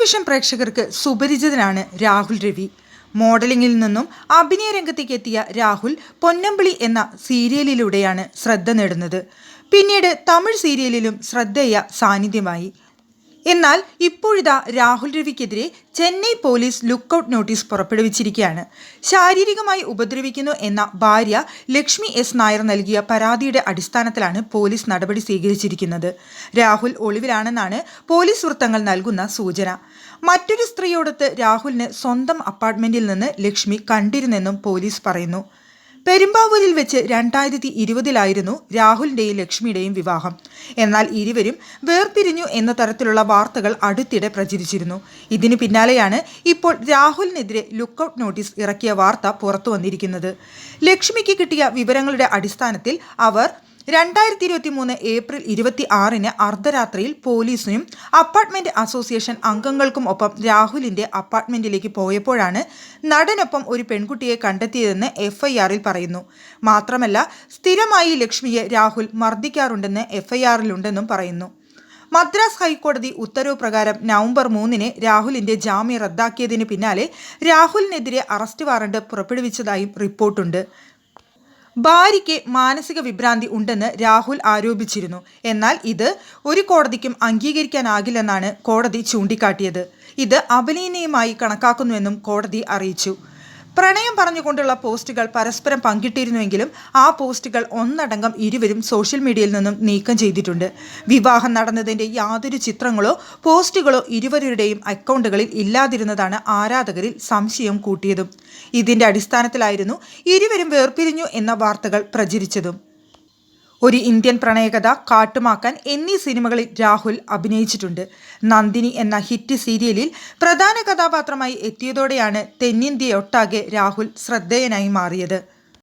Television പ്രേക്ഷകർക്ക് സുപരിചിതനാണ് രാഹുൽ രവി. മോഡലിംഗിൽ നിന്നും അഭിനയ രംഗത്തേക്ക് എത്തിയ രാഹുൽ പൊന്നമ്പിളി എന്ന സീരിയലിലൂടെയാണ് ശ്രദ്ധ നേടുന്നത്. പിന്നീട് തമിഴ് സീരിയലിലും ശ്രദ്ധേയ സാന്നിധ്യമായി. എന്നാൽ ഇപ്പോഴിതാ രാഹുൽ രവിക്കെതിരെ ചെന്നൈ പോലീസ് ലുക്കൌട്ട് നോട്ടീസ് പുറപ്പെടുവിച്ചിരിക്കുകയാണ്. ശാരീരികമായി ഉപദ്രവിക്കുന്നു എന്ന ഭാര്യ ലക്ഷ്മി എസ് നായർ നൽകിയ പരാതിയുടെ അടിസ്ഥാനത്തിലാണ് പോലീസ് നടപടി സ്വീകരിച്ചിരിക്കുന്നത്. രാഹുൽ ഒളിവിലാണെന്നാണ് പോലീസ് വൃത്തങ്ങൾ നൽകുന്ന സൂചന. മറ്റൊരു സ്ത്രീയോടൊത്ത് രാഹുലിന് സ്വന്തം അപ്പാർട്ട്മെന്റിൽ നിന്ന് ലക്ഷ്മി കണ്ടിരുന്നെന്നും പോലീസ് പറയുന്നു. പെരുമ്പാവൂരിൽ വെച്ച് രണ്ടായിരത്തി ഇരുപതിലായിരുന്നു രാഹുലിന്റെയും ലക്ഷ്മിയുടെയും വിവാഹം. എന്നാൽ ഇരുവരും വേർപിരിഞ്ഞു എന്ന തരത്തിലുള്ള വാർത്തകൾ അടുത്തിടെ പ്രചരിച്ചിരുന്നു. ഇതിനു പിന്നാലെയാണ് ഇപ്പോൾ രാഹുലിനെതിരെ ലുക്കൌട്ട് നോട്ടീസ് ഇറക്കിയ വാർത്ത പുറത്തു വന്നിരിക്കുന്നത്. ലക്ഷ്മിക്ക് കിട്ടിയ വിവരങ്ങളുടെ അടിസ്ഥാനത്തിൽ അവർ രണ്ടായിരത്തി ഇരുപത്തി മൂന്ന് ഏപ്രിൽ ഇരുപത്തി ആറിന് അർദ്ധരാത്രിയിൽ പോലീസിനും അപ്പാർട്ട്മെന്റ് അസോസിയേഷൻ അംഗങ്ങൾക്കും ഒപ്പം രാഹുലിന്റെ അപ്പാർട്ട്മെന്റിലേക്ക് പോയപ്പോഴാണ് നടനൊപ്പം ഒരു പെൺകുട്ടിയെ കണ്ടെത്തിയതെന്ന് എഫ്ഐആറിൽ പറയുന്നു. മാത്രമല്ല സ്ഥിരമായി ലക്ഷ്മിയെ രാഹുൽ മർദ്ദിക്കാറുണ്ടെന്ന് എഫ്ഐആറിലുണ്ടെന്നും പറയുന്നു. മദ്രാസ് ഹൈക്കോടതി ഉത്തരവ് പ്രകാരം നവംബർ മൂന്നിന് രാഹുലിന്റെ ജാമ്യം റദ്ദാക്കിയതിന് പിന്നാലെ രാഹുലിനെതിരെ അറസ്റ്റ് വാറണ്ട് പുറപ്പെടുവിച്ചതായും റിപ്പോർട്ടുണ്ട്. ഭാര്യയ്ക്ക് മാനസിക വിഭ്രാന്തി ഉണ്ടെന്ന് രാഹുൽ ആരോപിച്ചിരുന്നു. എന്നാൽ ഇത് ഒരു കോടതിക്കും അംഗീകരിക്കാനാകില്ലെന്നാണ് കോടതി ചൂണ്ടിക്കാട്ടിയത്. ഇത് അപലീനീയമായി കണക്കാക്കുന്നുവെന്നും കോടതി അറിയിച്ചു. പ്രണയം പറഞ്ഞുകൊണ്ടുള്ള പോസ്റ്റുകൾ പരസ്പരം പങ്കിട്ടിരുന്നുവെങ്കിലും ആ പോസ്റ്റുകൾ ഒന്നടങ്കം ഇരുവരും സോഷ്യൽ മീഡിയയിൽ നിന്നും നീക്കം ചെയ്തിട്ടുണ്ട്. വിവാഹം നടന്നതിന്റെ യാതൊരു ചിത്രങ്ങളോ പോസ്റ്റുകളോ ഇരുവരുടെയും അക്കൗണ്ടുകളിൽ ഇല്ലാതിരുന്നതാണ് ആരാധകരിൽ സംശയം കൂട്ടിയതും. ഇതിന്റെ അടിസ്ഥാനത്തിലായിരുന്നു ഇരുവരും വേർപിരിഞ്ഞു എന്ന വാർത്തകൾ പ്രചരിച്ചതും. ഒരു ഇന്ത്യൻ പ്രണയകഥ കാട്ടുമാക്കാൻ എന്നീ സിനിമകളിൽ രാഹുൽ അഭിനയിച്ചിട്ടുണ്ട്. നന്ദിനി എന്ന ഹിറ്റ് സീരിയലിൽ പ്രധാന കഥാപാത്രമായി എത്തിയതോടെയാണ് തെന്നിന്ത്യയൊട്ടാകെ രാഹുൽ ശ്രദ്ധേയനായി മാറിയത്.